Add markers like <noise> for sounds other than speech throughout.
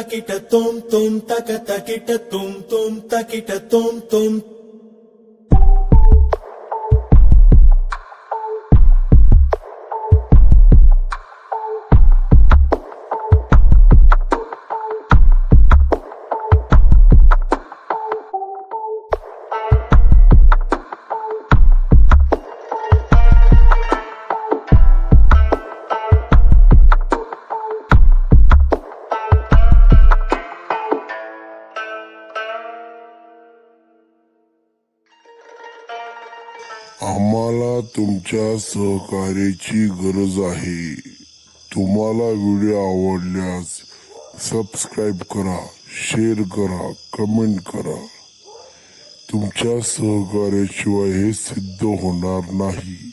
taquita tom tom taca taquita tom tom taquita tom tom आम्हाला तुमच्या सहकार्याची गरज आहे. तुम्हाला व्हिडिओ आवडल्यास सबस्क्राईब करा शेअर करा कमेंट करा. तुमच्या सहकार्याशिवाय हे सिद्ध होणार नाही.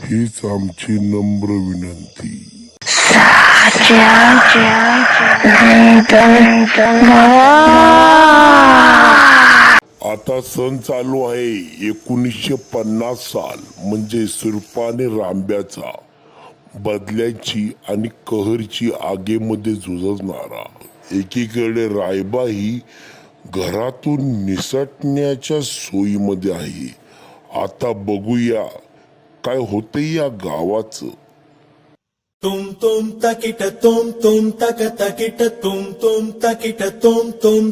हीच आमची नम्र विनंती. आता सण चालू आहे. एकोणीसशे पन्नास साल म्हणजे सुरपाने रांब्याचा. बदल्याची आणि कहरची आगेमध्ये झुजणारा. एकीकडे रायबा ही घरातून निसटण्याच्या सोयीमध्ये आहे. आता बघूया काय होते या गावाचं. तुम तुम तकिट तुम तुम तक तकिट तुम तुम तकिट तुम तुम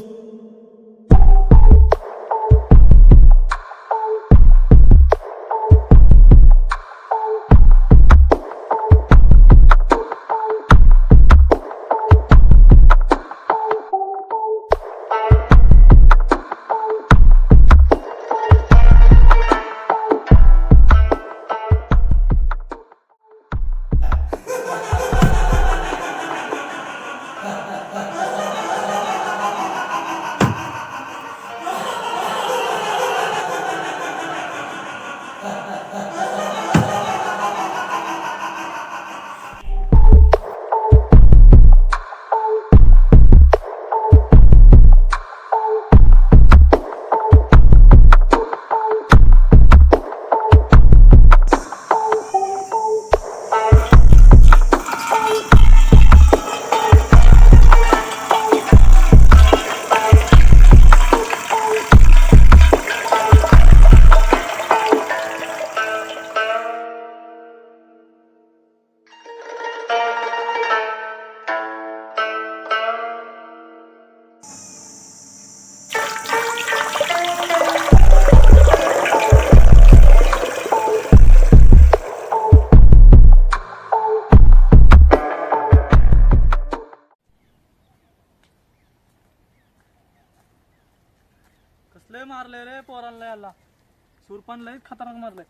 सुरपान लय खतरनाक मारलंय.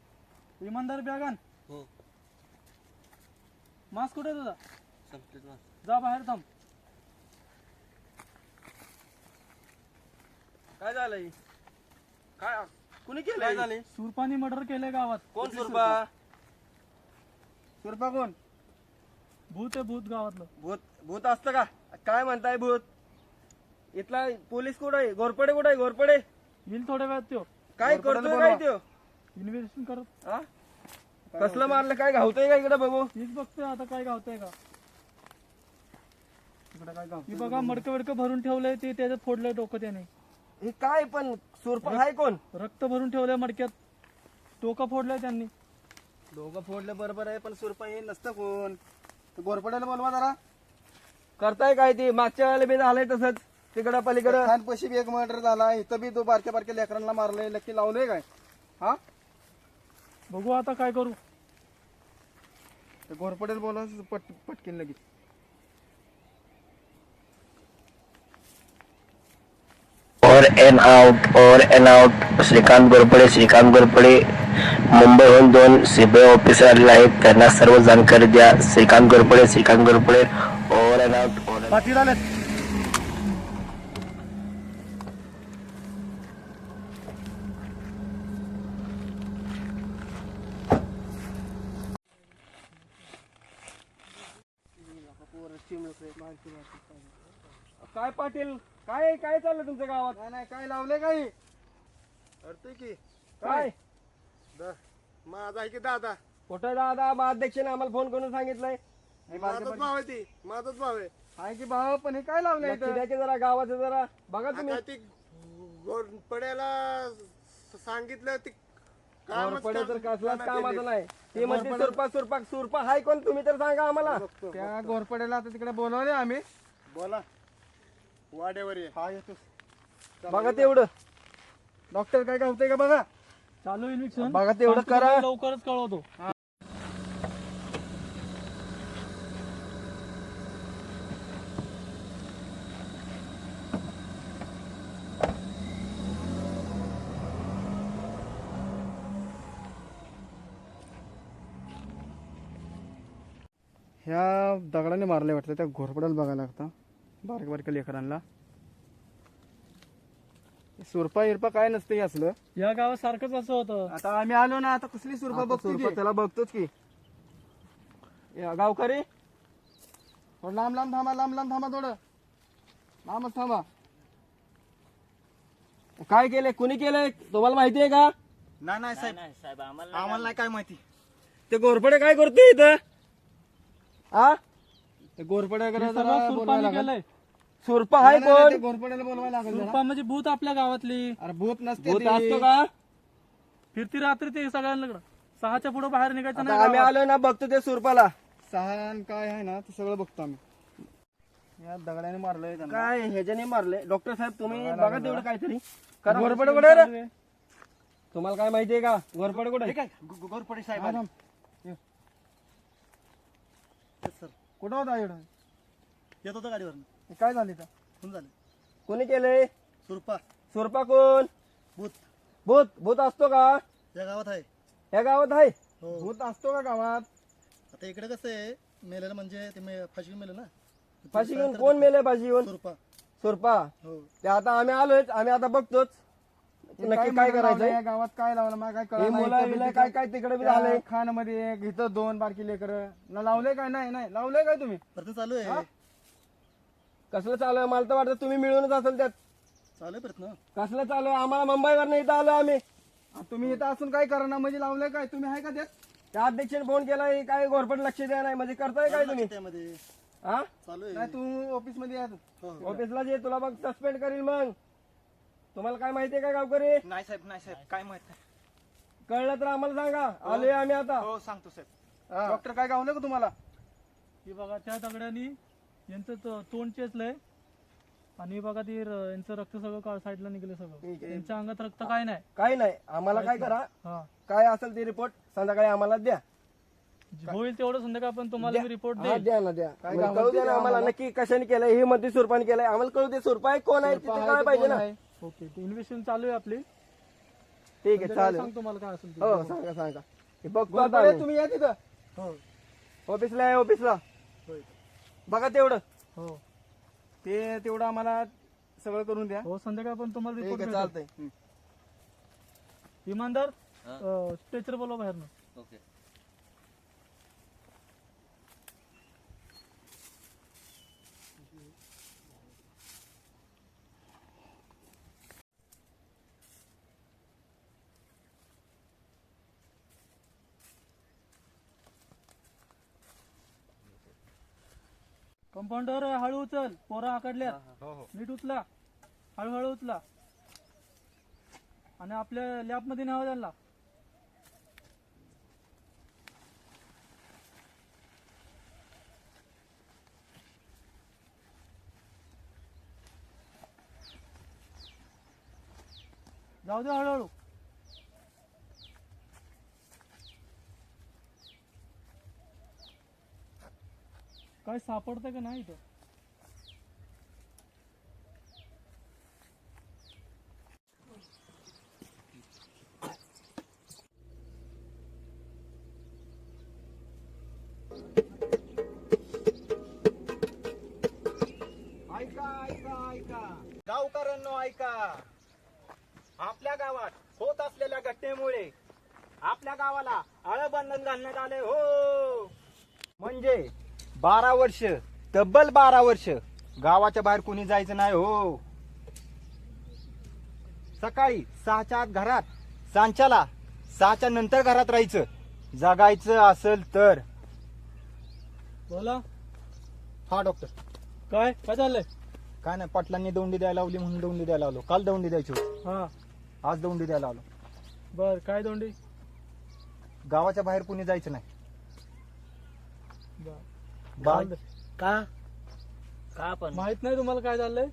इमानदार बॅगान हो. मास्क कुठे तुझा? जा बाहेर थांब. काय झालंय? काय कुणी केलं काय झाले सुरपानी मर्डर केले गावात. कोण सुरपा? सुरपा? कोण? भूत आहे भूत गावातलं. भूत भूत असतं का? काय म्हणताय भूत? इथला पोलीस कुठं आहे? घोरपडे कुठं आहे? घोरपडे? येईल थोड्या वेळात त्यो. काय करतोय काय त्यो? इन्व्हेस्टिंग करत. हा? कसलं मारलं? काय घावतोय का इकडे बघू? हीच बघतोय आता काय गावतंय का. इकडे काय ही बघा. मडकं वडकं भरून ठेवलंय ते त्याच्यात फोडलंय डोकं त्याने. हे काय पण सुरपा हाय कोण? रक्त भरून ठेवलंय मडक्यात. डोकं फोडलंय त्यांनी. दोघं फोडलं बरोबर आहे पण सुरपा हे नसतं कोण? घोरपड्याला बोलवा जरा. करताय काय ते? मागच्या वेळेला बी झालंय तसंच. तिकडं पलीकडं. खानपशी बी एक मर्डर झाला. इथं बी तो बारक्या बारक्या लेकरांना मारलंय नक्की लावलंय काय? हा? बघू आता काय करू. घोरपडेल बोला पट पटकीन लगेच. Over and out over and out Shrikant Gorpade Shrikant Gorpade मुंबईहून दोन सीबीआय ऑफिसर आलेले आहेत. त्यांना सर्व जाणकारी द्या. Shrikant Gorpade Shrikant Gorpade over and out Patil आले काय पाटील काय काय चाललं तुमच्या गावात? नाही नाही काय लावलंय काही? अडतोय की. काय? द- माझा आहे की दादा. कुठं दादा? मग अध्यक्षाने आम्हाला फोन करून सांगितलंय. माझाच भाव आहे ती. माझाच भाव आहे. आहे की भाव? पण हे काय लावलंय लक्ष इथं? द्या की जरा गावाचं जरा. बघा तुम्ही. आता ती गोरपड्याला सांगितलं ती कामच घोरपडे तर काम- कसलाच कामाचं. नाही. ती म्हणते सुरपा सुरपा सुरपा. हाय कोण? तुम्ही तर सांगा आम्हाला. त्या घोरपड्याला आता तिकडे बोलवले आम्ही. बोला. वाड्यावर ये. हा येतो बघा तेवढं. डॉक्टर काय काय होतंय का बघा? चालू इन्व्हेक्शन बघा तेवढं करा. लवकरच कळवतो. ह्या दगडाने मारले वाटतं. त्या घोरपड्याला बघायला लागतं. बारीक बारीक लेकरांना. सुरपा इरपा काय नसतं हे असलं. या गावात सारखंच असं होतं. आता आम्ही आलो ना आता कसली सुरपा आता बघतो सुरपा की? त्याला बघतोच की. या, गावकरी? थोडं लांब लांब थांबा लांब लांब थांबा थोडं. लांबच थांबा. काय केलंय? कुणी केलंय? तुम्हाला माहिती आहे का? नाही नाही साहेब. आम्हाला नाही काय माहिती? ते गोरपडे काय करतोय इथं? हा ते घोरपड्याकडे जरा सगळं बोलवायला सुरपाने लागेल. केलंय सुरपा नाही, नाही, कोण ते घोरपड्याला बोलवायला लागेल जरा. सुरपा म्हणजे भूत आपल्या गावातली अरे भूत नसते भूत ती. असतो का फिरती रात्री ते सगळ्यांकडे सहाच्या पुढे बाहेर निघायचं आता नाही आम्ही. आलोय ना बघतो ते सुरपाला सहान काय आहे ना ते सगळं बघतो आम्ही या दगडाने मारलंय त्यांना काय ह्याच्याने मारले डॉक्टर साहेब तुम्ही बघा तेवढं काहीतरी करा. घोरपडे कुठे रे? आहे. तुम्हाला काय माहितीये का घोरपडे कुठे गोरपडे साहेब हा, थांब. कुठं होता एवढं येत होतं गाडीवर हे काय झालं इथं? फोन झालं. कोणी केलंय? सुरपा. सुरपा कोण? भूत. भूत. भूत असतो का? या गावात आहे. या गावात आहे? हो. भूत असतो का गावात? आता इकडे कसं आहे मेलेलं म्हणजे ते मे- फाशी मेलं ना? फाशी घेऊन कोण मेले फाशी घेऊन? सुरपा. सुरपा. हो. ते आता आम्ही आलोय आम्ही आता बघतोच. नक्की काय करायचंय या गावात काय लावलं? मला काय हे. मुलं बिलं काय काय तिकडे बी झालंय खानमध्ये एक इथं दोन बारकी लेकर. लावले काय? नाही नाही. लावलंय काय तुम्ही? प्रयत्न चालू आहे. कसलं चालू आहे? मला तर वाटतं तुम्ही मिळूनच असेल त्यात. चालू आहे प्रयत्न कसलं चालू आहे? आम्हाला मुंबईवर इथं आलो आम्ही. आ, तुम्ही इथं असून काय करणार? म्हणजे लावलंय काय? तुम्ही आहे का त्यात? त्या अध्यक्षाने फोन केलाय काय घोरपट लक्ष द्या नाही. म्हणजे करताय काय तुम्ही? त्यामध्ये हा? चालू आहे. नाही तू ऑफिसमध्ये या हो. ऑफिसला जे तुला बघ सस्पेंड करील मग. तुम्हाला काय माहितीये का गावकरी? नाही साहेब नाही साहेब. काय माहीत नाही. कळलं तर आम्हाला सांगा. आलोय आम्ही आता. हो सांगतो साहेब. हा. डॉक्टर काय गावलं का तुम्हाला? ही बघा त्या दगड्यानी यांचं तो- तोंड चेचलंय. आणि बघा ते र- यांचं रक्त सगळं काळ साईडला निघलं सगळं. त्यांच्या अंगात रक्त काय नाही. काही नाही. आम्हाला काय करा. हा. काय असेल ते रिपोर्ट संध्याकाळी आम्हाला द्या. होईल तेवढं संध्याकाळ पण तुम्हाला मी रिपोर्ट हा, देईल. द्या ना द्या. काय म्हणजे कळू द्या ना आम्हाला. नक्की कशाने केलंय. हे मध्ये सुरपाने केलंय. आम्हाला कळू दे सुरपा आहे कोण आहे तिथे काय पाहिजे ना? ओके इन्व्हेस्टिगेशन चालू आहे आपली. ठीक आहे चालेल. सांग तुम्हाला काय असेल ते. हो सांगा सांगा. हे बघतो आता घोरपडे, आम्ही. तुम्ही या तिथं. हो. ऑफिसला आहे ऑफिसला होय. बघा तेवढं. हो. ते तेवढं आम्हाला सगळं करून द्या. हो संध्याकाळ पण तुम्हाला ठीक रिपोर्ट आहे भेटेल. चालतंय. इमानदार स्ट्रेचर बोलवा बाहेरनं. कंपाऊंडर हळू उचल. पोरं आकडल्यात. नीट उचला. हळूहळू उचला. आणि आपल्या लॅबमध्ये न्यावं त्यांना. जाऊ दे हळूहळू. काय सापडतं का नाही इथं? ऐका ऐका ऐका. गावकऱ्यांनो ऐका. आपल्या गावात होत असलेल्या घटनेमुळे आपल्या गावाला आळबंधन घालण्यात आले हो. म्हणजे बारा वर्ष तब्बल बारा वर्ष. गावाच्या बाहेर कोणी जायचं नाही हो. सकाळी सहाच्या आत घरात सांच्याला सहाच्या नंतर घरात राहायचं. जगायचं असेल तर. बोला. हा डॉक्टर काय? काय चाललंय? काय नाही पाटलांनी दौंडी द्यायला लावली म्हणून दौंडी द्यायला आलो. काल दौंडी द्यायची होती. हा. आज दौंडी द्यायला आलो. बर काय दोंडी? गावाच्या बाहेर कुणी जायचं नाही. बर बा- चालतंय. का? का पण? माहीत नाही तुम्हाला काय झालंय?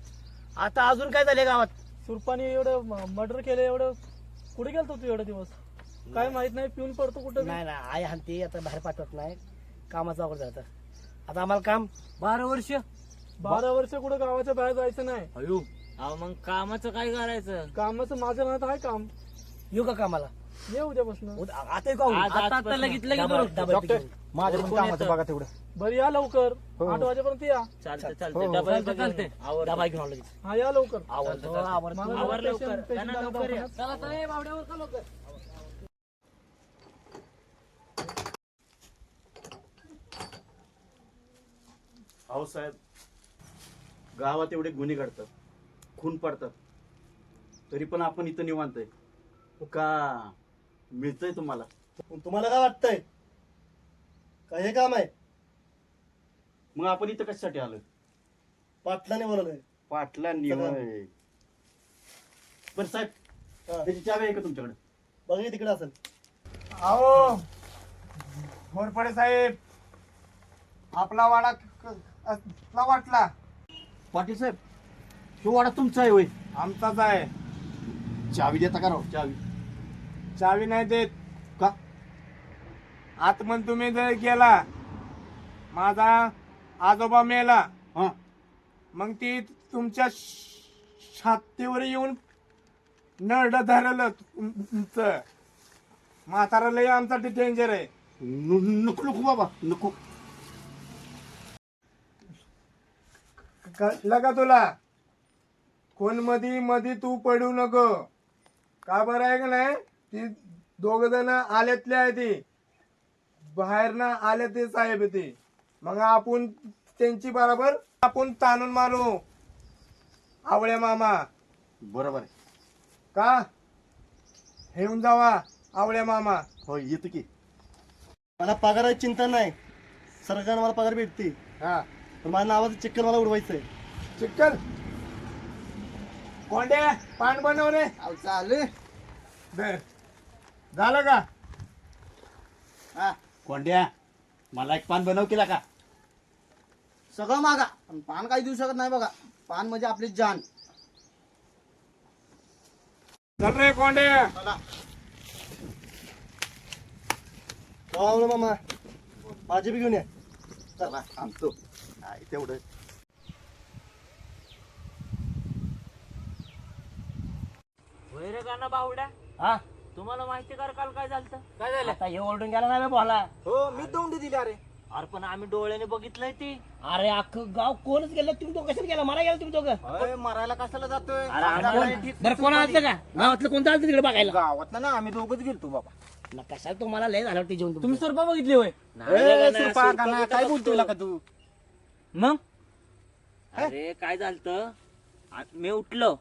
आता अजून काय झाले गावात? सुरपानी एवढं मर्डर केलं एवढं कुठे गेलतो तू एवढे दिवस? काय माहीत नाही पिऊन पडतो कुठं? नाही ना आई हानते आता बाहेर पाठवत नाही. कामाचं अवघड जातं आता आम्हाला काम बारा वर्ष. बारा वर्ष कुठं गावाच्या बाहेर जायचं नाही. अयो अहो मग कामाचं काय करायचं? कामाचं माझं म्हणत आहे काम. येऊ का कामाला? ये उद्यापासून आता लगेच लगेच डॉक्टर माझ्या पण कामाचं बघा तेवढं. बरं या लवकर. हो. आठ वाजेपर्यंत या. चालतं हो, चालतं हो. डबा चालते डबा घेऊन आलो लगेच. हा या लवकर. आवडतं मला आवर जरा लवकर. patient- patient त्यांना आला लवकर या. दवाखान्यात. चला चला, ए, बावड्यावर का लवकर? अहो साहेब गावात एवढे गुन्हे घडतात. खून पडतात. तरी पण आपण इथं निवांत आहे. का? मिळतंय तुम्हाला. तुम्हाला काय वाटतंय? काय हे काम आहे? मग आपण इथं कशासाठी आलोय? पाटलाने बोलवलंय. पाटलांनी सगळं. होय. बरं साहेब हा. त्याची चावी आहे का तुमच्याकडे? बघा तिकडे असेल. अहो घोरपडे साहेब आपला वाडा क- असला वाटला. पाटील साहेब तो वाडा तुमचा आहे होय. आमचाच आहे. चावी देता का राव? चावी. चावी नाही देत. का? आतमन तुम्ही जर गेला माझा आजोबा मेला हा. मग ती तुमच्या छातीवर येऊन नरड धरलं तुमचं. म्हातारा लय आमचा डेंजर आहे. न- नको नको बाबा नको. कळलं का तुला. कोण मधी मधी तू पडू नको. का बरं आहे का नाही? ती दोघ जण आल्यातले आहे ती. बाहेर ना आले ते साहेब ते. मग आपण त्यांची बरोबर आपण ताणून मारू. आवळे मामा. बरोबर आहे. का? हेऊन जावा आवळे मामा. हो येतो की. मला पगाराची चिंता नाही. सरकारनं मला पगार भेटते. हा. पण माझ्या नावाचं चक्कर मला उडवायचंय. चिक्कल? कोंड्या? पान बनव रे चालू दे. झालं का? कोंड्या मला एक पान बनव केला का? सगळं मागा. पण पान काही देऊ शकत नाही बघा. पान म्हणजे आपली जान. चल रे कोंड्या. हो मामा. माझी बी घेऊन या. चला. आणतो. काय तेवढं. वैरगाना बावड्या हा? तुम्हाला माहिती कर काल काय झालं काय झालं? आता हे ओरडून गेला नाही बे बोला हो मी दौंडी दिली अरे. अरे पण आम्ही डोळ्याने बघितलंय ती. अरे अख्खं गाव कोणच गेलं? तुम्ही तो कशाला गेला? मला गेला तुम्ही दोघं. मरायला कशाला जातोय? बरं कोण आलं का? गावातलं कोणतं आलं तिकडे बघायला? गावात ना आम्ही दोघच गेलतो बाबा. ना कशाला तुम्हाला लय झालं ते जेवण तुम्ही सुरपा बघितली होय? ए, सुरपा का ना, काय बोलतोय का तू? मग? अरे काय झालं मी उठलो.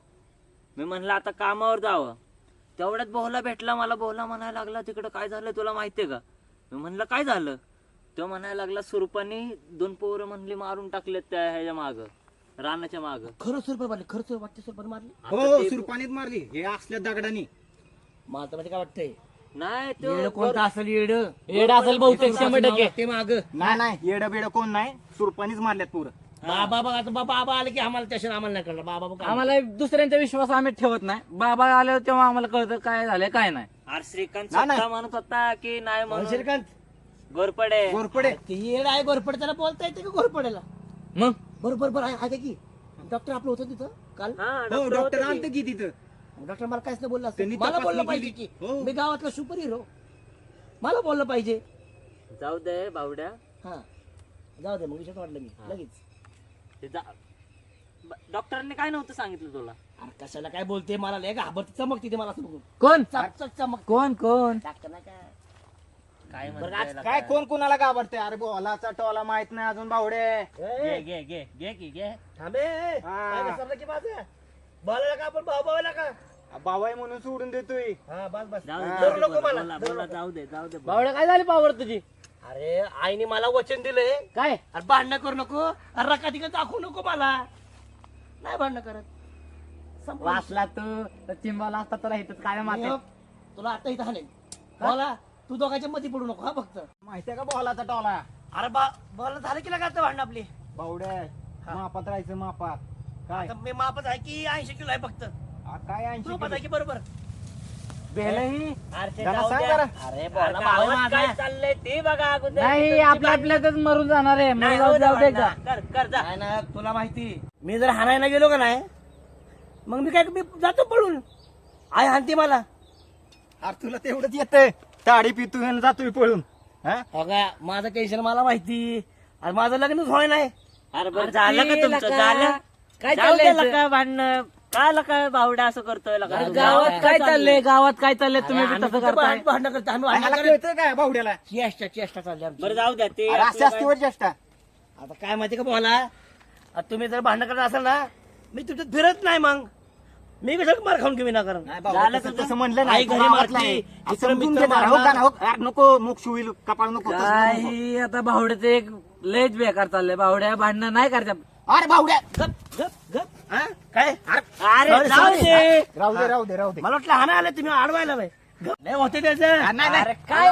मी म्हणलं आता कामावर जावं. तेवढ्यात बोहला भेटला मला बोहला म्हणायला लागला तिकडं काय झालं तुला माहितीये का? मी म्हणलं काय झालं? तो म्हणायला लागला सुरपानी दोन पोरं म्हणली मारून टाकलेत त्या ह्याच्या माग रानाच्या माग. खरं सुरपा मारली खरं सुरपा वाटते सुरपाने मारली? हो सुरपानीत मारली हे असल्या दगडानी. मला तर म्हणजे काय वाटतंय? नाही तो कोणता असेल येड? येड असेल बहुतेक शंभर टक्के. ते माग नाही नाही. येडं बेड कोण नाही सुरपानीच मारल्यात पुरं. बाबा बघा आता बाबा आबा आले की आम्हाला त्याशिवाय आम्हाला नाही कळलं. बाबा बघा. आम्हाला दुसऱ्यांचा विश्वास आम्ही ठेवत नाही. बाबा आल्यावर तेव्हा आम्हाला कळतं काय झालंय काय नाही. अरे श्रीकांत स्वतः म्हणत होता की नाही म्हणून. श्रीकांत. गोरपडे गोरपडे ते येड आहे गोरपडे त्याला बोलता येते का गोरपडेला मग? बरोबर बरोबर आहे आहे की. डॉक्टर आपलं होतं तिथं काल? हो डॉक्टर आणतं की. तिथं. डॉक्टर मला काहीच नाही बोलला त्यांनी मला बोललं पाहिजे केली. की. हो. मी गावातला सुपर हिरो मला बोललं पाहिजे. जाऊ दे बावड्या. हा. जाऊ दे मग विषय वाटलं मी. लगेच. डॉक्टरांनी काय नव्हतं सांगितलं तुला? अरे कशाला काय बोलते? मला लय घाबरते. चमकते ते मला असं बघून. कोण? चक चक चमक. कोण कोण? नाही काय? काय बरं, आज काय कोण कोणाला घाबरते? अरे बोलाचा टोला माहीत नाही अजून बावडे घे घे घे घे की घे. थांबे. हा. काय की माझं? बोलायला का आपण भाऊ भावाला का? बाबाई म्हणून सोडून देतोय. हा बस बस. नको मला. धरू नको. बावड्या काय झाली पावर तुझी? अरे आईने मला वचन दिलंय. काय? अरे भांडणं करू नको. अरे रका तिकडे दाखवू नको मला. नाही भांडणं करत. संपलं. वाचला तू. चिंबाला असता तुला इथं काय मी तुला आता इथं हाणेन. बोला तू दोघांच्या मध्ये पडू नको हा फक्त. माहितीये का बॉलाचा टॉला? अरे बा बोला झालं की लगात भांडण आपली? बावड्या मापात राहायचं मापात. काय? आता मी मापच आहे की ऐंशी किलो आहे फक्त. आ, काय ऐंशी आहे की बरोबर? बेलही अरे ते जरा जाऊ सांग द्या. जरा. अरे बोला गावात काय चाललंय ते बघा अगोदर. नाही आपल्या आपल्यातच मरून जाणार आहे. मला जाऊ दे दे का भांडणं. कर कर जा. नाही ना तुला माहिती. मी जर हाणायला गेलो का नाही मग मी काय मी जातो पळून. आई हाणते मला. अरे तुला तेवढंच येतंय. ताडी पितोय आणि जातोय पळून. हा? बघा माझं टेन्शन मला माहिती. आणि माझं लग्नच होय नाही अरे बरं झालं का तुमचं? झालं? काय जाऊ चाललंय लका भांडणं. काय लका बावड्या असं करतोय लका? गावात काय चाललंय? गावात काय चाललंय? तुम्ही बी तसं करताय. भांडण करतो आम्ही भांडणं आम्हाला करत कळतंय काय बावड्याला? चेष्टा चेष्टा चालली आमची. बरं जाऊ द्या ते अरे आपलं अशी असते वर चेष्टा आता काय माहिती का बोला आता तुम्ही जर भांडण करत असाल ना मी तुमच्यात फिरत नाही मग. मी कसं मार खाऊन घेऊ विनाकारण. झालं तसं तसं म्हणलं आई नाही घरी घरी मारली, मारली इकडं समजून मित्र घे जरा, मारला. का ना? अरे नको मोक्ष होईल कपाळ नको तसं नको. काही आता भावड्याच एक लयच बेकार चाललंय. भावड्या भांडणं नाही करत्या अरे बावड्या! गप गप गप हा? काय? अरे जाऊ. दे. राहू दे राहू दे राहू दे. मला वाटलं हाना आलं तुम्ही आडवायला बाई. नाही होते त्याचं. काय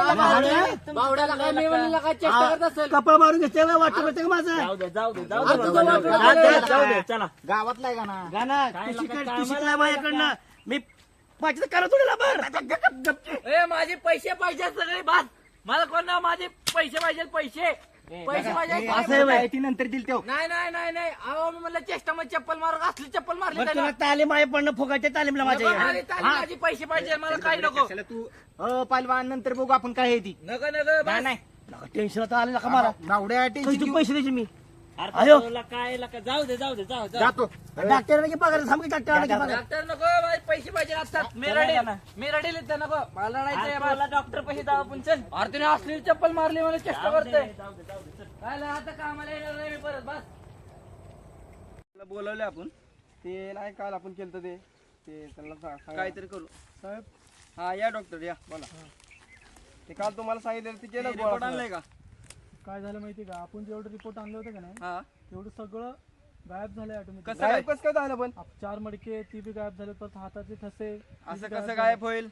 कपडा मारून घेते वाटतं का माझं? जाऊ दे जाऊ दे जाऊ दे. तुझं बाबा. वाटलं जाऊ दे, बरं. जाऊ दे चला. गावातला आहे का ना गाना तू शिकल तू शिकलाय माझ्याकडनं मी माझ्या लाभार ए माझे पैसे पाहिजे सगळे बात मला कोण ना माझे पैसे पाहिजे पैसे. पैसे. ती नंतर दिल तेव्हा नाही नाही नाही नाही. अहो मी म्हणलं चेष्टा मध्ये चप्पल मारू. असली चप्पल मारली बरं त्याला. तुला तालीम आहे पण फुगाच्या तालीमला माझ्या नको, माझी या. तालीम, माझे पैसे पाहिजे मला काय नको. कशाला तू अ पहिलवान नंतर बघू आपण काय आहे ती. नको नको नाही नाही. नका टेन्शन आता आलं नका मला किती टेन्शन पैसे द्यायचे मी? अरे अयो. तुला काय लका जाऊ दे जाऊ दे जाऊ जाऊ जातो. डॉक्टरने की पगार थांब की डॉक्टरने की पगार? डॉक्टर नको माझे पैसे पाहिजे असतात. मी रडेल मी रडेल इथं नको. मला अरे. तुला डॉक्टर पैसे जाऊ आपण चल. अरे तिने असली चप्पल मारली मला चेष्टा जाऊ करतोय. दे जाऊ दे जाऊ दे चल. काय ला, आता कामाला येणार नाही मी परत बस. बोलवले आपण. ते नाही काल आपण केलं ते. ते त्यांना काहीतरी करू. साहेब हा या डॉक्टर या बोला. ते काल तुम्हाला सांगितलं ते केलं रिपोर्ट आणलंय का? काय झालं माहिती का? आपण जेवढे रिपोर्ट आणले होते का नाही हा. तेवढं सगळं गायब झालंय कसं ऑटोमॅटिक गायब? कसं काय झालं पण? चार मडके ती बी गायब झाले परत हाताचे ठसे असं कसं गायब होईल?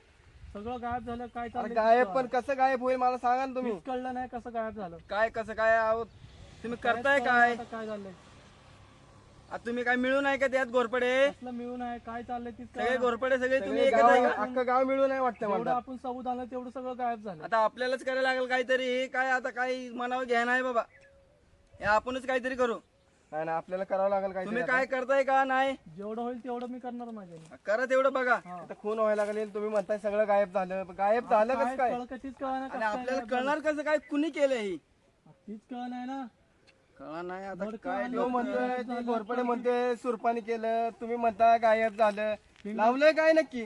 सगळं गायब झालं काय अरे चाललंय गायब पण कसं गायब होईल? मला सांगा ना तुम्ही. कळलं नाही कसं गायब झालं. काय कसं काय आहोत? तुम्ही करताय काय? आता काय झालंय. आता तुम्ही काय मिळून आहे का त्यात घोरपडे? कसलं मिळून आहे काय चाललंय तीच सगळे. घोरपडे सगळे तुम्ही एकच आहे का? अख्खं गाव मिळून आहे वाटतं जेवढं मला. आपण सबूत आणलं तेवढं सगळं गायब झालं. आता आपल्यालाच करायला लागेल काहीतरी. हे काय आता काही मनावर घ्या नाही बाबा. हे आपणच काहीतरी करू. नाही ना आपल्याला करावं लागेल काय तुम्ही काय करताय का नाही? जेवढं होईल तेवढं मी करणार माझ्याने करा तेवढं बघा. आता खून व्हायला लागेल तुम्ही म्हणताय सगळं गायब झालं. गायब झालं कसं काय कळ आणि आपल्याला कळणार कसं काय? कुणी केलं हे? तीच कळ नाही ना. कळणार नाही आता काय तो म्हणतोय ती घोरपडे म्हणते सुरपानी केलं तुम्ही म्हणता गायब झालं. लावलंय काय नक्की?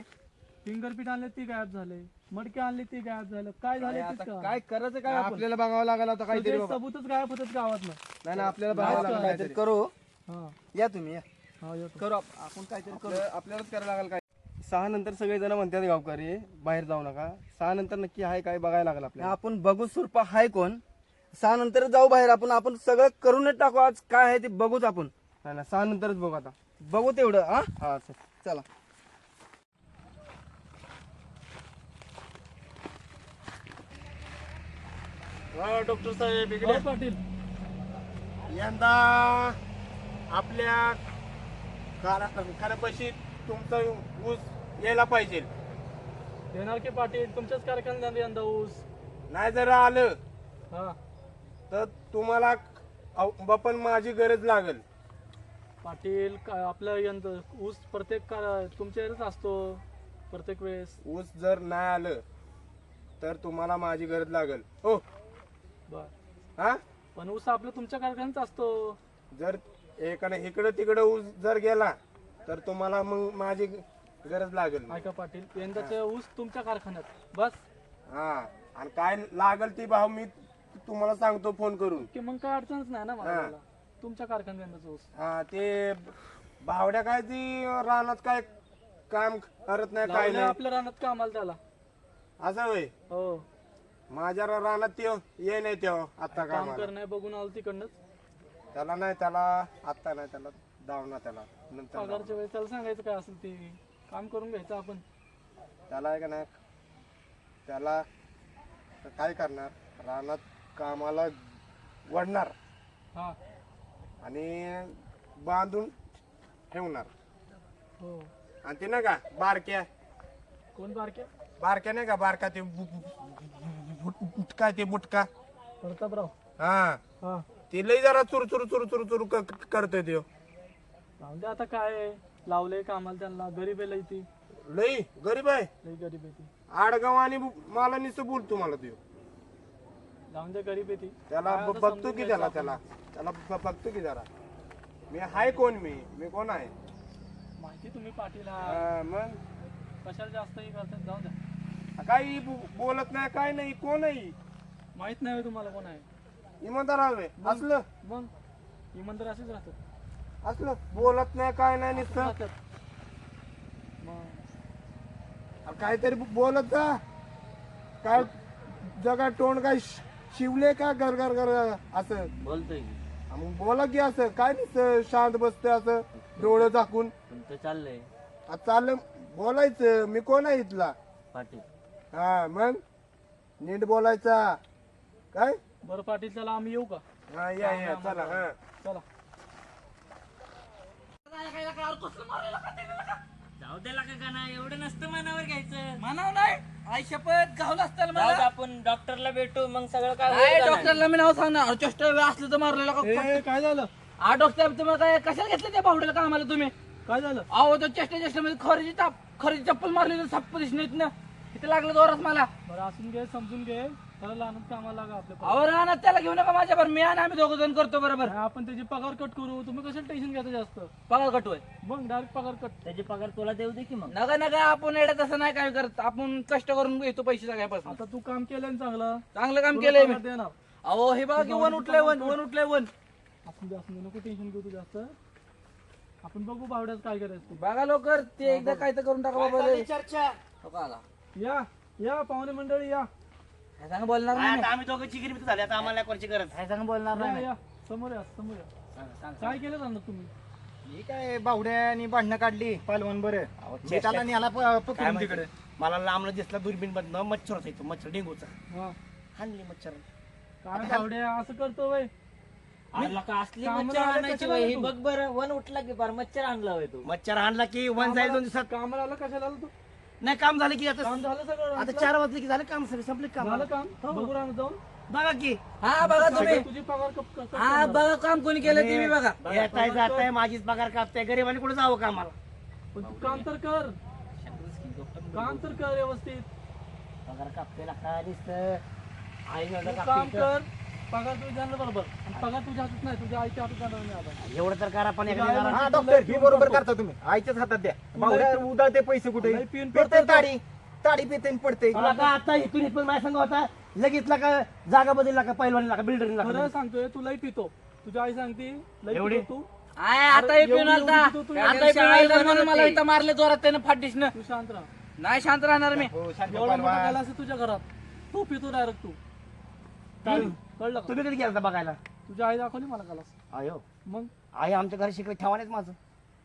फिंगरप्रिंट आणले ती गायब झाले. मडके आणले ती गायब झालं. काय झालं आता. काय करायचं काय आपल्याला बघावं लागेल आता काहीतरी सगळे बाबा. सबूतच गायब होतात गावातलं नाही ना आपल्याला बघावं लागेल काहीतरी. करू? हा. या तुम्ही या. हा येतो करू आप- आपण काहीतरी करू. आपल्यालाच करायला लागेल काय? सहा नंतर सगळे जण म्हणतात गावकरी बाहेर जाऊ नका. सहा नंतर नक्की आहे काय बघायला लागेल आपल्याला. आपण बघू सुरपा हाय कोण? सहा नंतर जाऊ बाहेर आपण आपण सगळं करूनच टाकू. आज काय आहे ते बघूच आपण. नाही सहा नंतरच बघू आता. बघू तेवढं हा? हा चल, चला डॉक्टर साहेब हो, पाटील. यंदा आपल्या कारखान्यापाशी तुमचा ऊस यायला पाहिजे. येणार की पाटील? तुमच्याच कारखान्यात यंदा ऊस. नाही जर आलं. हा. तर तुम्हाला बापन माझी गरज लागेल. पाटील का- आपलं यंदा ऊस प्रत्येक का- तुमच्या इथेच असतो प्रत्येक वेळेस. ऊस जर नाही आलं तर तुम्हाला माझी गरज लागेल. हो. बर. हा? पण ऊस आपलं तुमच्या कारखान्यात असतो. जर एकाने इकडं तिकडं ऊस जर गेला तर तुम्हाला मग माझी गरज लागेल. ऐका पाटील यंदाचे ऊस तुमच्या कारखान्यात. बस. हा. आणि काय लागल ती भाव मी तुम्हाला सांगतो फोन करून. की मग काय अडचणच नाही ना मला. तुमच्या ऊस हा ते भावड्या काय ती रानात काय काम करत नाही काय लावलंय नाही. आपल्या रानात कामाला त्याला. असं होय? हो. माझ्या रानात त्यो ये नाही त्यो आता काम कर नाही बघून आलो तिकडनंच. त्याला नाही त्याला आत्ता नाही त्याला दाव ना त्याला. नंतर दाव. पगारच्या वेळेस त्याला सांगायचं काय असेल ते. काम करून घ्यायचं आपण. त्याला आहे का नाही? त्याला काय करणार? रानात कामाला वडणार हा. आणि बांधून ठेवणार. हो. आणि ते नाही का बारक्या. कोण बारक्या? बारक्या नाही का बारका ते बु- बु- बु- बुटका ते बुटका. प्रतापराव. हा. हा. ते लई जरा चुर चुर चुर चुर चुर करतोय ते दे आता काय आहे, लावलंय कामाला त्यांना. गरीब आहे लई ती. लई गरीब आहे. लई गरीब आहे ती. आडगाव आणि बु- मला नुसतं बोल तुम्हाला ते जाऊन दे गरीब आहे ती. त्याला ब- बघतो की त्याला. त्याला. त्याला ब- बघतो की जरा. मी हाय कोण मी? मी कोण आहे? माहिती तुम्ही पाटील हा, मग? कशाला जास्त हे करतात द्या. काही बो- बोलत नाही काय नाही कोण आहे? माहीत नाही होय तुम्हाला कोण आहे. इमानदार हवे. असलं. मग? इमानदार असेच राहतात. असलं. बोलत नाही काय नाही नुसतं. राहतात. मग? अरे काहीतरी बोलत जा. काय जगा तोंड काय शि- शिवले का घर घर घर असं बोलतोय की हा, मग बोला की असं काय नुसतं शांत बसतं असं डोळं झाकून तुमचं चाललंय आता चाललं बोलायचं मी कोण आहे इथला पाटील हा मग नीट बोलायचा काय बरं पाटील चला आम्ही येऊ का हा या या चला हा चला जाऊ का नाही एवढं नसतं मनावर घ्यायचं. म्हणाव नाही? आई शपथ गावला असताना जाऊ दे, आपण डॉक्टरला भेटू मग सगळं काय होईल का नाही? डॉक्टरला मी नाव सांगणार. चेष्टा असलं तर मारलेलं का ए, काय झालं? हा डॉक्टर तुम्ही काय कशाला घेतलं त्या बावड्याला कामाला तुम्ही? काय झालं? अहो तो चेष्टा चेष्टा मध्ये खरेदी ताप खरेदी चप्पल मारलेलं साप दिसत ना इथे लागलं जोरात मला. बरं असून घे समजून घे. लहानच कामाला लागा आपल्या अहो राहणार त्याला घेऊ नका माझ्यावर. मी आणि आम्ही दोघं जण करतो बरोबर. आपण त्याची पगार कट करू. तुम्ही कशाला टेन्शन घेता जास्त? पगार कटोय मग डायरेक्ट पगार कट. त्याची पगार तुला देऊ दे की मग. नका नका. आपण एवढं तसं नाही काय करत. आपण कष्ट करून घेतो पैसे सगळ्यापासून. आता तू काम केलंय ना चांगलं. चांगलं काम केलंय मी. देणार अहो हे बघा की वन उठलंय वन वन उठलंय वन. आपण जास्त नको टेन्शन घेऊ तू जास्त. आपण बघू बावड्यात काय करायचं ते. बघा लवकर. ते एकदा काय तर करून टाका बाबा. चर्चा? हो आला? या या पाहुणे मंडळी या. काय सांग बोलणार नाही. आता आम्ही दोघं चिगिरी झाले आता आम्हाला कोणची गरज. काय सांग बोलणार नाही या मी. या समोर या. समोर काय केलं जाणार तुम्ही? मी काय बावड्यानी भांडणं काढली पालवण बरं. मी त्याला न्याला प- पकडून तिकडे. मला लांबला दिसला दुर्बीन मधनं मच्छर होता इथं मच्छर डेंगूचा. हा. हाणली मच्छर. काय बावड्या असं करतो वय. आणला का असली कामाला मच्छर आला आणायची कशाला वय? ही तू? बघ बरं वन उठला की फार मच्छर आणला होय तू. मच्छर हाणला की वन जाईल दोन दिवसात. कामाला आला कशाला आला तू? नाही काम झालं की आता काम झालं सगळं आता चार वाजले की झालं काम सगळं संपले काम. झालं काम? बघू राहणार जाऊन. बघा की. हा बघा तुम्ही. तुझी पगार कप- कप- कप- हा बघा काम कोणी केलं ते मी बघा. येताय जाताय माझीच पगार कापताय गरिबांनी कुठे जावं कामाला? पण तू काम तर कर. काम तर कर व्यवस्थित. पगार कापते लागता दिसतं. आई तू काम कर. पगार तुझ्या जाणार बरोबर. आणि पगार तुझ्या हातात नाही तुझ्या आईच्या हातात जाणार नाही आता. एवढं तर करा पण हा डॉक्टर ही बरोबर. करता. तुम्ही. आईच्याच हातात द्या. पिऊन- उदाळते पैसे कुठे? पिऊन पडतो. ताडी. ताडी पेते पडते तुला का आता इथून इथून माझ्या संघ होता? लगेच का जागा बदलला का पैलवानी का बिल्डर खरं सांगतोय तू लई पितो. तुझी आई सांगते लई एवढी? पितो तू. आय, आता हे एवढी- पिऊन एवढी आलता. पितो तू. आता हे पिऊन आलता म्हणून मला इथं मारले जोरात त्यानं फाटीसनं तू शांत राहा. नाही शांत राहणार मी. एवढा मोठा गेला असेल तुझ्या घरात. तू पितो डायरेक्ट तू. कळलं का? तुम्ही कधी गेला बघायला? तुझी आई दाखवली मला कलास अयो मग? आई आमच्या घरी शिकले ठेवानेच माझं.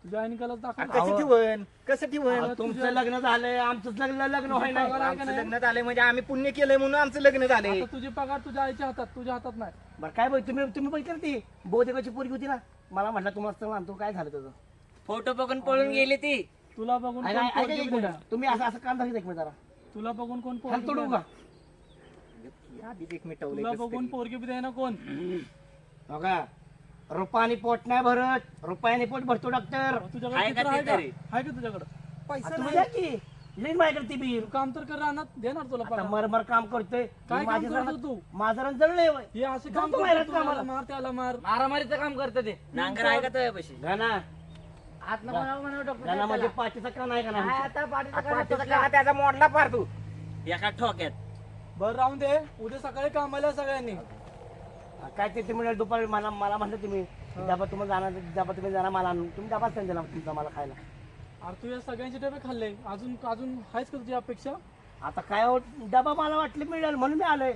तुझ्या आईने कलास दाखवला? कसं ठेवन कसं अहो, तुमचं तुझ्या- लग्न झालंय आमचंच लग्न लग्न नाही आमचं नाही? लग्न झालंय म्हणजे आम्ही पुण्य केलंय म्हणून आमचं लग्न झालंय. आता तुझी पगार तुझ्या आईच्या हातात तुझ्या हातात नाही. बरं काय बघ तुम्ही तुम्ही बघितलं ती. बहुतेकाची पोरगी होती ना. मला म्हटलं तुम्हाला सांगतो काय झालं त्याचं फोटो बघून पळून गेली ती. तुला बघून कोण ऐका पोरगी? तुम्ही असं असं काम दाखवत एक मिनिट जरा. तुला बघून कोण खाली पोरगी तोडू बी का? तुला बघून पोरगी बी ना कोण? बघा रुपानी पोट नाही भरत. रुपयाने पोट भरतो डॉक्टर तुझ्याकडे आहे का चित्र आहे ते का तरी? आहे का तुझ्याकडे? पैसा तुम्ही द्या की. लिहिण माझ्याकडे ती बिल तू काम तर कर राहणार देणार तुला आता पगार मरमर काम करतोय. काय काम करतो तू? माझं वय. हे असे काम जातो करतो बाहेरच तू, कामाला. याला मार त्याला मार. मारामारीचं काम करतं ते. नांगर आहे का म्हणावं म्हणावं डॉक्टर म्हणजे पाठीचा कान आहे का नाही आता पाठीचं काय त्याचा मोडला पार तू. एका ठोक्यात. बरं राहून दे. उद्या सकाळी कामाला सगळ्यांनी. काय ते तुम्ही दुपारी मला मला म्हटलं तुम्ही डबा तुम्हाला जाणार डबा तुम्ही जाणार मला आणून. तुम्ही डबाच त्यांना तुमचा मला खायला. अरे तू या सगळ्यांचे डबे खाल्ले. अजून अजून आहेच का तुझी अपेक्षा? आता काय हो, डबा मला वाटलं मिळेल म्हणून मी आलोय.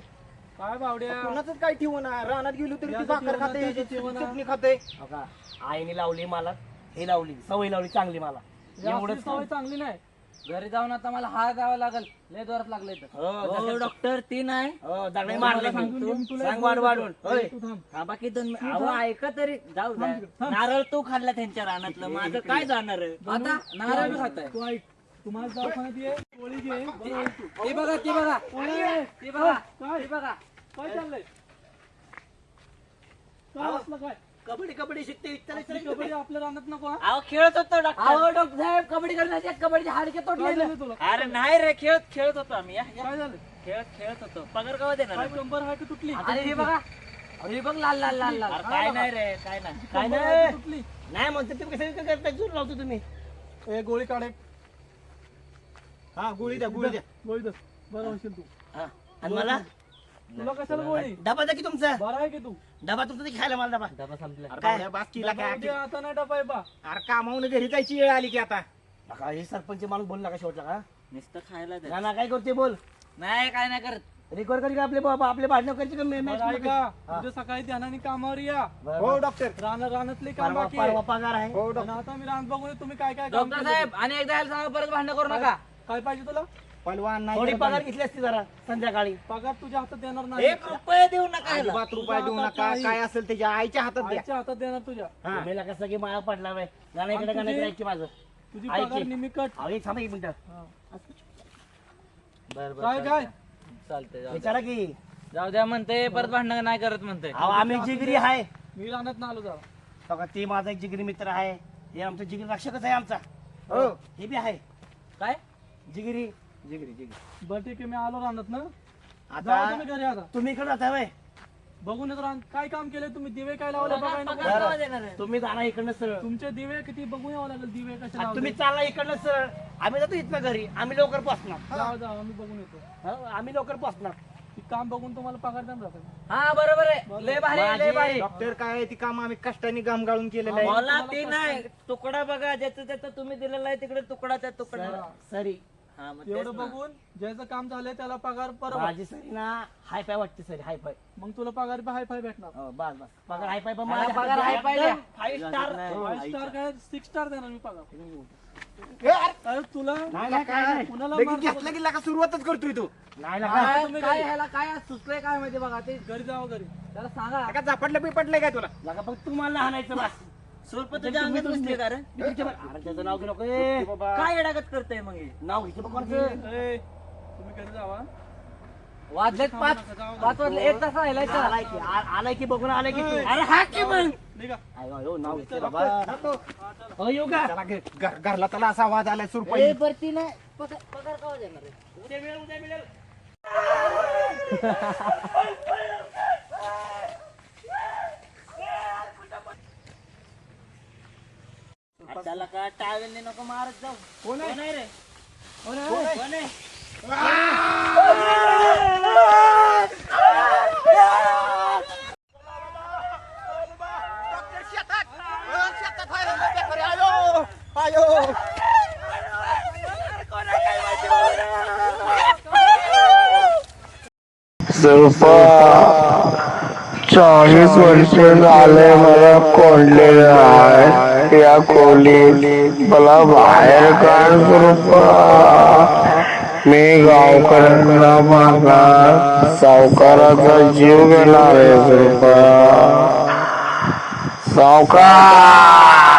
काय बावड्या? कुणाच काय ठेवू ना रानात गेलो तरी ती भाकर खाते. चटणी खाते. हो का? आईने लावली मला हे लावली सवय लावली चांगली मला. असली सवय चांगली नाही. घरी जाऊन आता मला हा जावं लागल. लय जोरात लागले हो, डॉक्टर ती नाही. हो, दगडे मारले मी. सांगून देईन तुला सांग वाढ वाढून. होय. तू थांब थांबा की दोन अहो ऐका तरी. जाऊ द्या. नारळ तू खाल्ला त्यांच्या रानातलं. माझं काय जाणार आता नारळ खाताय. तू ऐक. तुम्हाला दवाखान्यात ये. गोळी घे. बरं होईल तू. ती बघा ती बघा. ती बघा. काय? ती बघा. काय चाललंय? काय असलं काय? कबड्डी कबड्डी शिकते नाही कबड्डी आपल्या रानात नको हा? अहो खेळत होतो डॉक्टर डॉक्टर साहेब कबड्डी करण्याचे कबड्डी हाडके काय झालं तुला? अरे नाही रे खेळत खेळत होतो आम्ही. या, या. काय झालं? खेळत खेळत होतो. पगार कवा देणार काय कंबर तुटली? अरे हे बघा. अरे बघ लाल लाल लाल लाल. काय नाही रे काय नाही. काय कंबर नाही. तुटली. नाही म्हणते तुम्ही कसं करता जोर लावतो तुम्ही? ए गोळी काढ एक. हा गोळी द्या गोळी द्या. गोळी दस बरं होशील तू. हा. आणि मला? तुला कशाला गोळी? डबा द्या की तुमचा? बरं आहे की तू? डबा तुमचा ते खायला मला डबा. डबा संपला. अरे बावड्या, बाकीला काय? आता नाही डबा आहे बा. अरे कामावून घरी जायची वेळ आली की आता. नका, हे सरपंच माणूस बोलला का शेवटला का नुसतं खायला दे ना ना काय करते बोल? नाही काय नाही करत. रिकॉर्ड करी का आपले बाबा? आपले भांडणं करायची का मे- बरं match आहे का उद्या सकाळी ध्यानाने कामावर या. बरं, हो बरं. डॉक्टर रान रानातले काम परवा बाकी परवा आहे. पगार आहे. हो आणि डॉक्टर आता मी रान बघून तुम्ही काय काय काम डॉक्टर केलं? साहेब आणि एकदा यायला सांगा परत भांडण करू नका. काय पाहिजे तुला? पलवान नाही थोडी पगार. घेतली असती जरा संध्याकाळी. पगार तुझ्या हातात देणार नाही. एक रुपये देऊ नका ह्याला. अजिबात रुपये देऊ नका. काय असेल त्याच्या आईच्या हातात द्या. आईच्या हातात देणार तुझ्या. हा. तुम्ही कसं की माया पडला बाय गाणं इकडे गाणं इकडे ऐक की माझं. तुझी ऐक. पगार की. निम्मी कट. अहो, एक थांबा एक मिनिट. हा. बरं, बरं, काय काय? चालतंय जाऊ द्या. विचारा की. जाऊ द्या म्हणते परत भांडण नाही करत म्हणते. अहो आम्ही जिगरी आहे. मी रानात ना आलो जरा. बघा ते माझा एक जिगरी मित्र आहे. हे आमचं जिगरी रक्षकच आहे आमचा. हो. हे बी आहे. काय? जिगरी. जिगरी जिगरी बरं ठीक आहे मी आलो रानात ना. आता जाऊ तुम्ही घरी आता. तुम्ही इकडे जाता वय बघून येतो रान काय काम केलंय तुम्ही? दिवे काय लावले बघाय नको? तुम्ही जाणार इकडनं सरळ. तुमचे दिवे किती बघून यावं लागेल दिवे कसे तुम्ही लावले? चालला इकडनं सरळ. आम्ही जातो इथनं घरी. आम्ही लवकर जाऊ जाऊ आम्ही बघून येतो. हो, आम्ही लवकर पोहोचणार ती काम बघून तुम्हाला पगार हा बरोबर आहे. लय भारी आहे, लय भारी. डॉक्टर काय आहे ती काम आम्ही कष्टाने घाम गाळून केलेलं आहे. मला ते नाही. तुकडा बघा ज्याचं त्याचं तुम्ही दिलेला आहे तिकडे तुकडा. त्या तुकडा सरी. हा मग तेच एवढं ना. बघून ज्याचं काम झालंय त्याला पगार परवा. माझी सरी ना हाय पाय वाटते सरी हाय पाय मग तुला पगार हाय फाय भेटणार. हो, बस बस. पगार हाय पाय पण मला पगार हाय पाय द्या. फाईव्ह स्टार फाय स्टार काय? सिक्स स्टार देणार मी पगार. अरे, तुला नाही ना, काय नाही. कुणाला लगेच मारतो? घेतलं की लागा सुरुवातच करतोय तू. नाही ना काय तुम्ही काय घरी. ह्याला काय सुचलंय काय माहिती बघा ते घरी जावं घरी. त्याला सांगा. का झापडलं बिपडलंय काय तुला? लगा फक्त तुम्हाला हाणायचं बस. सुरप तुझ्या अंगात बसले का रे अरे त्याचं नाव घेऊ नको. ए, बाबा. काय येडागत करतय मग हे? नाव घेतो बघ कोणाचं. ए, तुम्ही घरी जावा. वाजलेत पाच पाच वाजले. एक तास राहिलाय का? आलाय की आ- आलाय की बघून आलाय की तू. अरे हा की मग. निघा. आयो, आयो, नाव घेते बाबा. अहो, येऊ का? त्याला घे- घर- घरला त्याला असा आवाज आलाय सुरपाई. भरती नाही पगार देणार आहे? उद्या मिळेल उद्या मिळेल. <laughs> त्याला काय टावेलने नको मारत जाऊ. कोण आहे? रे? कोण आहे? कोण आहे? सुरपा चाळीस वर्ष झाले मला कोंडलेलं आहे. या खोलीत मला बाहेर काढ कृपा. मी गावकऱ्यांना मारणार सावकाराचा जीव घेणार आहे कृपा. सावकार!